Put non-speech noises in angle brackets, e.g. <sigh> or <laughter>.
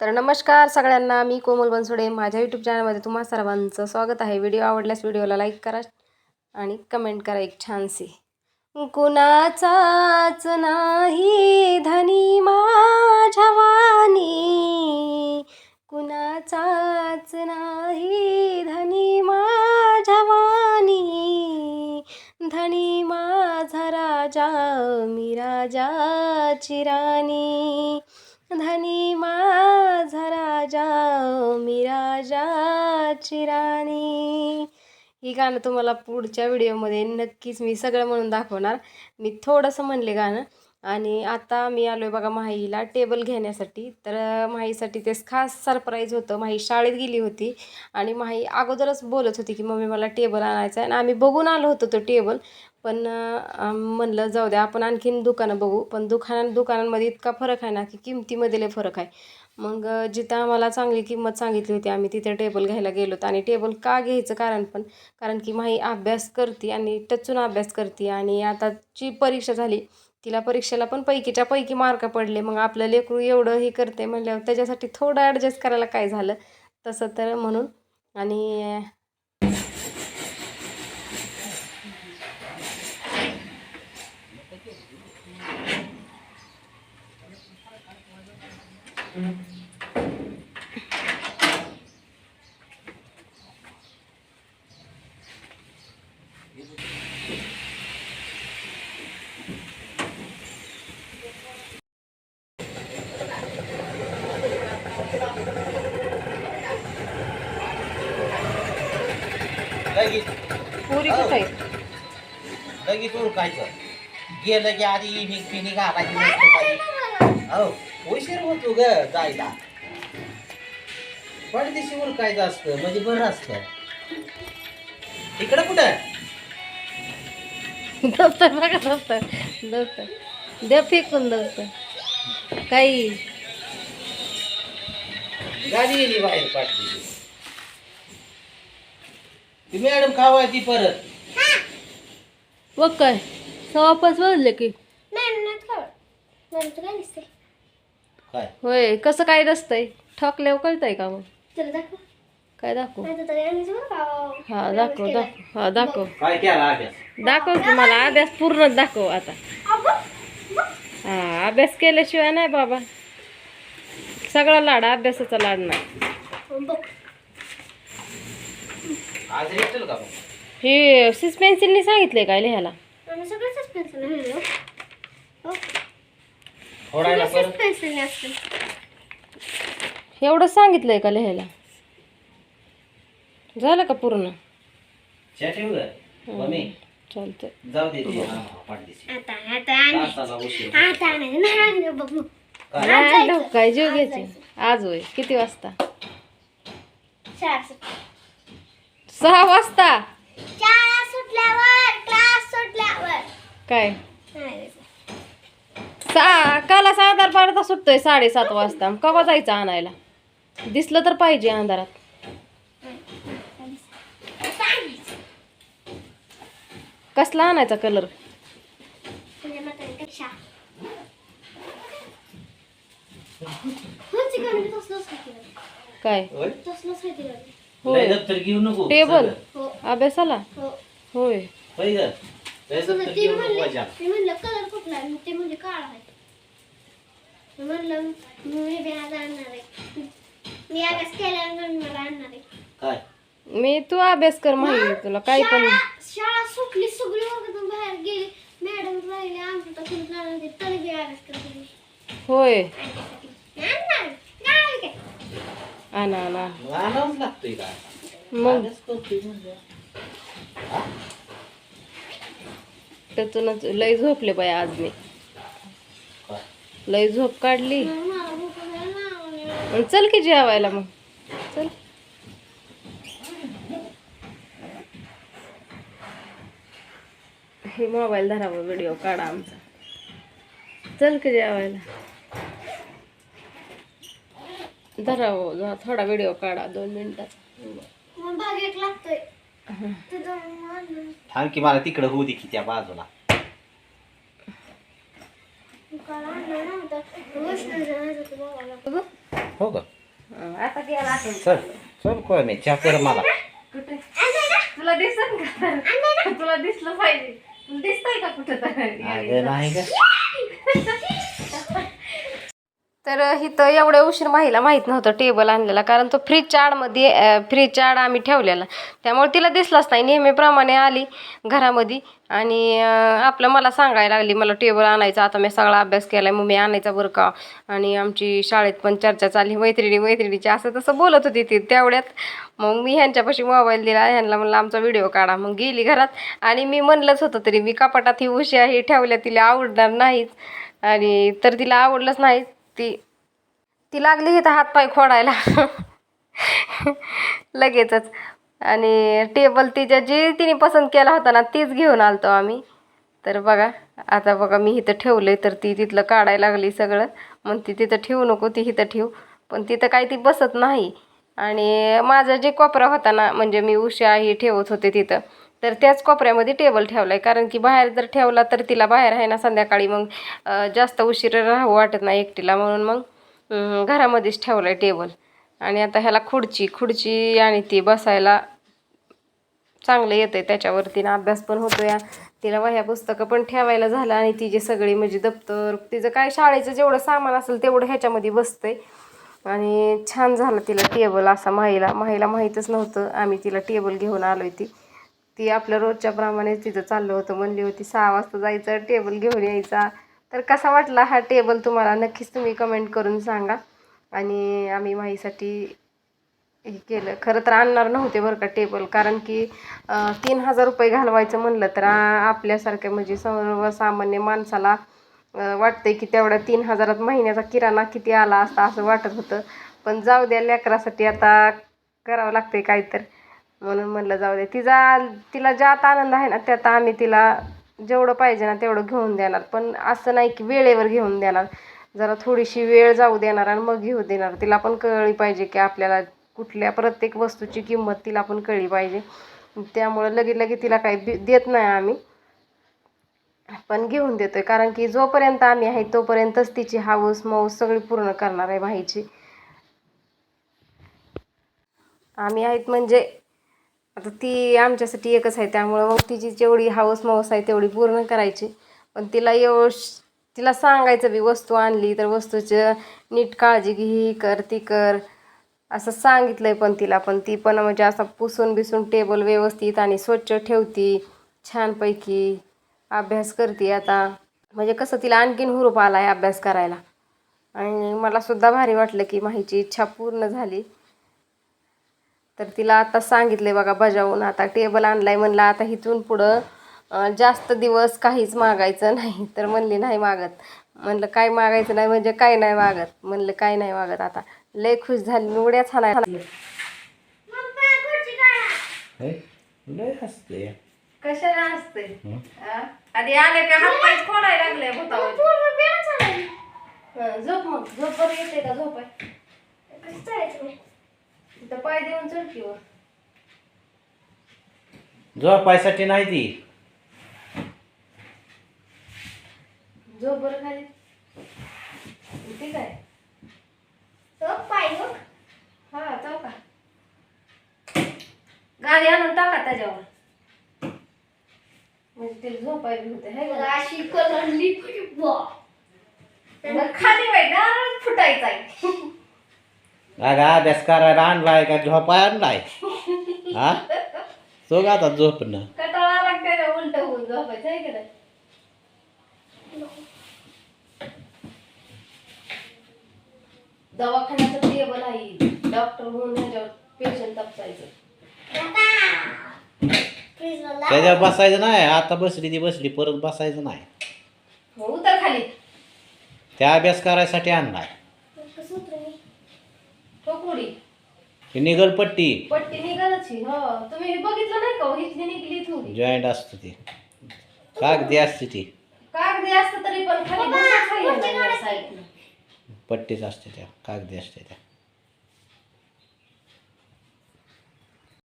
तर नमस्कार सगळ्यांना मी कोमल बनसोडे. माझ्या यूट्यूब चॅनलमध्ये तुम्हा सर्वांचं स्वागत आहे. व्हिडिओ आवडल्यास व्हिडिओला लाईक करा आणि कमेंट करा एक छानसी कुणाचाच नाही धनी माझ्या कुणाचाच नाही धनी माझ्या धनी माझा राजा मी राजा चिरा राजाची राणी ही गाणं तुम्हाला पुढच्या व्हिडिओमध्ये नक्कीच मी सगळं म्हणून दाखवणार. मी थोडंसं म्हणले गाणं. आणि आता मी आलो आहे बघा माहीला टेबल घेण्यासाठी. तर माहीसाठी ते खास सरप्राईज होतं. माही शाळेत गेली होती. आणि माही अगोदरच बोलत होती की मम्मी मला टेबल आणायचा आहे आणि आम्ही बघून आलो होतो तो टेबल. पण म्हणलं जाऊ द्या आपण आणखीन दुकानं बघू. पण दुकानां दुकानांमध्ये इतका फरक आहे ना की किमतीमध्ये लय फरक आहे. मग जिथं आम्हाला चांगली किंमत सांगितली होती आम्ही तिथे टेबल घ्यायला गेलो होतो आणि टेबल का घ्यायचं कारण पण कारण की माही अभ्यास करते आणि टचून अभ्यास करते. आणि आताची परीक्षा झाली तिला परीक्षेला पण पैकीच्या पैकी मार्क पडले. मग आपलं लेकरू एवढं हे करते म्हणल्यावर त्याच्यासाठी थोडं ॲडजस्ट करायला काय झालं? तसं तर म्हणून. आणि पुरी कुठं आहे? लगेच उरकायचं गेलं की आधी इनिंग पिनी घालायची. मस्त पाहिजे हो उशीर होतो ग जायला. पडदिशी उरकायचं असतं म्हणजे बरं असतं. इकडं कुठं? दफ्तर बघा दफ्तर दफ्तर दे फेकून दफ्तर काही. गाडी येली बाहेर पाठली ती मॅडम खावा ती परत बघ काय? सवापास वाजले की. काय होय कसं काय नसतंय? ठोकल्यावर कळतंय का मग? काय दाखव? हा दाखव दाखव. हा दाखव. काय केला अभ्यास? दाखव की मला अभ्यास पूर्ण दाखव आता. हा अभ्यास केल्याशिवाय नाही बाबा. सगळा लाड अभ्यासाचा लाड नाही. आज भेटेल का मग? हे सिस पेन्सिलनी सांगितलंय काय लिहायला? फोडायला परत. एवढं सांगितलंय का लिहायला? झालं का पूर्ण? ठेव मम्मी. चालतंय. जाऊ दे ती. हा, पाठदिशी तासाला उशीर काय? नाही, काय जीव घ्यायचे? आज होय. किती वाजता? सहा वाजता. काय? सा काला आधार पाडता सुटतोय साडेसात वाजता. कवा जायचं आणायला? दिसलं तर पाहिजे अंधारात. कसला आणायचा कलर काय? होय? होय. लय दप्तर घेऊ नको. टेबल. सगळं. अभ्यासाला? होय. होय नको माझ्या. कलर कुठला ते म्हणजे काळा आहे. म्हणलं मी बी आज आणणार आहे. मी अभ्यास केल्यानंतर मला आणणार आहे. काय? मी तू अभ्यास कर माहिती तुला काय पण शाळा शाळा सुटली सगळी वर्गातून बाहेर गेली. मॅडम राहिले आमचं तर कुणी लागलं ते तरी बी अभ्यास करत होती. होय. आणणार काय काय आणा आणा मग आणावंच लागतोय का? मग? अभ्यास करतोय म्हणजे. त्यातूनच लय झोपले बाय आज मी? लय झोप काढली. चल की जेवायला मग. चल. हे मोबाईल धरावं व्हिडिओ काढा आमचा. चल की जेवायला. धरावं जरा थोडा व्हिडिओ काढा दोन मिनिटाचा. थांब की मला तिकडं होऊ दे की त्या बाजूला. हो का टाकून चल चल कोण चहा कर मला. कुठे तुला दिसन का? तुला दिसलं पाहिजे. दिसतंय का कुठं अगं तर नाही का <laughs> तर इथं एवढ्या उशीर माहीला माहीत नव्हतं टेबल आणलेला कारण तो फ्रीजच्या आडमध्ये फ्रीजच्या आड आम्ही ठेवलेला. त्यामुळे तिला दिसलाच नाही. नेहमीप्रमाणे आली घरामध्ये आणि आपलं मला सांगायला लागली मला टेबल आणायचा आता मी सगळा अभ्यास केला आहे मग मी आणायचा बरं का? आणि आमची शाळेत पण चर्चा चालली. मैत्रिणी मैत्रिणीची असं तसं बोलत होती ती तेवढ्यात. मग मी ह्यांच्यापाशी मोबाईल दिला. ह्यांना म्हणलं आमचा व्हिडिओ काढा. मग गेली घरात. आणि मी म्हणलंच होतं तरी मी कपाटात ही उशी आहे ठेवल्या तिला आवडणार नाहीच आणि तर तिला आवडलंच नाही ती ती लागली इथं हातपाय खोडायला. लगेचच. आणि टेबल तिच्या जी तिने पसंत केला होता ना तीच घेऊन आलतो आम्ही. तर बघा आता बघा मी इथं ठेवलं तर ती तिथलं काढायला लागली सगळं. मग ती तिथं ठेवू नको ती इथं ठेवू. पण तिथं काही ती बसत नाही. आणि माझा जे कोपरा होता ना म्हणजे मी उशा ही ठेवत होते तिथं तर त्याच कोपऱ्यामध्ये टेबल ठेवला आहे कारण की बाहेर जर ठेवला तर तिला बाहेर आहे ना संध्याकाळी मग जास्त उशीर राहावं वाटत नाही एकटीला. म्हणून मग घरामध्येच ठेवलं आहे टेबल आणि आता ह्याला खुर्ची खुर्ची आणि ती बसायला चांगलं येतं आहे त्याच्यावरती. ना अभ्यास पण होतो या तिला वह्या पुस्तकं पण ठेवायला झालं आणि तिचे सगळी म्हणजे दप्तर तिचं काय शाळेचं जेवढं सामान असेल तेवढं ह्याच्यामध्ये बसतंय. आणि छान झालं तिला टेबल असा माहीला. माहीला माहीतच नव्हतं. आम्ही तिला टेबल घेऊन आलो आहे ती. ती आपल्या रोजच्याप्रमाणे तिथं चाललं होतं. म्हणली होती सहा वाजता जायचं टेबल घेऊन यायचा. तर कसा वाटला हा टेबल तुम्हाला? नक्कीच तुम्ही कमेंट करून सांगा. आणि आम्ही माहीसाठी हे केलं. खरं तर आणणार नव्हते बरं का टेबल कारण की तीन हजार रुपये घालवायचं म्हणलं तर आपल्यासारख्या म्हणजे सर्वसामान्य माणसाला वाटतंय की तेवढ्या तीन हजारात महिन्याचा किराणा किती आला असता असं वाटत होतं. पण जाऊ द्या लेकरासाठी आता करावं लागतंय काय तर म्हणून म्हणलं जाऊ दे तिचा तिला ज्यात आनंद आहे ना त्यात आम्ही तिला जेवढं पाहिजे ना तेवढं घेऊन देणार. पण असं नाही की वेळेवर घेऊन देणार. जरा थोडीशी वेळ जाऊ देणार आणि मग घेऊ देणार. तिला पण कळली पाहिजे की आपल्याला कुठल्या प्रत्येक वस्तूची किंमत तिला पण कळली पाहिजे. त्यामुळं लगेच लगेच तिला काही बी- देत नाही आम्ही. पण घेऊन देतोय. कारण की जोपर्यंत आम्ही आहे तोपर्यंतच तिची हाऊस मौस सगळी पूर्ण करणार आहे माहीची आम्ही आहेत म्हणजे आता ती आमच्यासाठी एकच आहे त्यामुळं मग तिची जेवढी हाऊस मौस आहे तेवढी पूर्ण करायची. पण तिला एव तिला सांगायचं बी वस्तू आणली तर वस्तूचं नीट काळजी घे ही कर ती कर. असं सांगितलं आहे पण तिला पण ती पण म्हणजे असं पुसून बिसून टेबल व्यवस्थित आणि स्वच्छ ठेवती छानपैकी अभ्यास करते आता. म्हणजे कसं तिला आणखीन हुरूप आला आहे अभ्यास करायला. आणि मला सुद्धा भारी वाटलं की माहीची इच्छा पूर्ण झाली. तर तिला आता सांगितले बघा बजावून आता टेबल आणलाय म्हणलं आता इथून पुढं जास्त दिवस काहीच मागायचं नाही. <laughs> तर म्हणली नाही मागत. म्हणलं काय मागायचं नाही म्हणजे काय नाही मागत. म्हणलं काय नाही मागत आता. लय खुश झाली काढा. हे? हसते. कशाला असते? आधी आले का हात पाय खोडायला लागले पूर्ण वेळ चालली झोप मग झोप बरं येते का? झोप आहे. तिथं पाय देऊन चढकीवर झोपायसाठी नाही ती. झोप बरं खाली ठीक आहे तो पाय बघ. हा तो का? गाडी आणून टाका त्याच्यावर. म्हणजे तिला झोपाय बी होते है का? अशी कलरली खाली बाई गारच फुटायचा आहे. अगं अभ्यास करायला आणलाय का झोपाय आणलाय <laughs> हा? तो का आता झोपणं. कटाळा लागते उलट होऊन झोपायचं आहे का नाही? दवाखान्याचं टेबल आहे. डॉक्टर म्हणून ह्याच्यावर पेशंट तपासायचं. आता. Please मला. त्याच्यावर बसायचं नाही. आता बसली ती बसली परत बसायचं नाही. हो उतर खाली. त्या अभ्यास करायसाठी आणलाय ही निगल पट्टी. पट्टी निघालची हो. तुम्ही हे बघितलं नाही का हो? इथली निघली थोडी. जॉईंट असते ती. कागदी असते ती. कागदी असतं तरी पण खाली. साईडनं. पट्टीच असते त्या. कागदी असते त्या.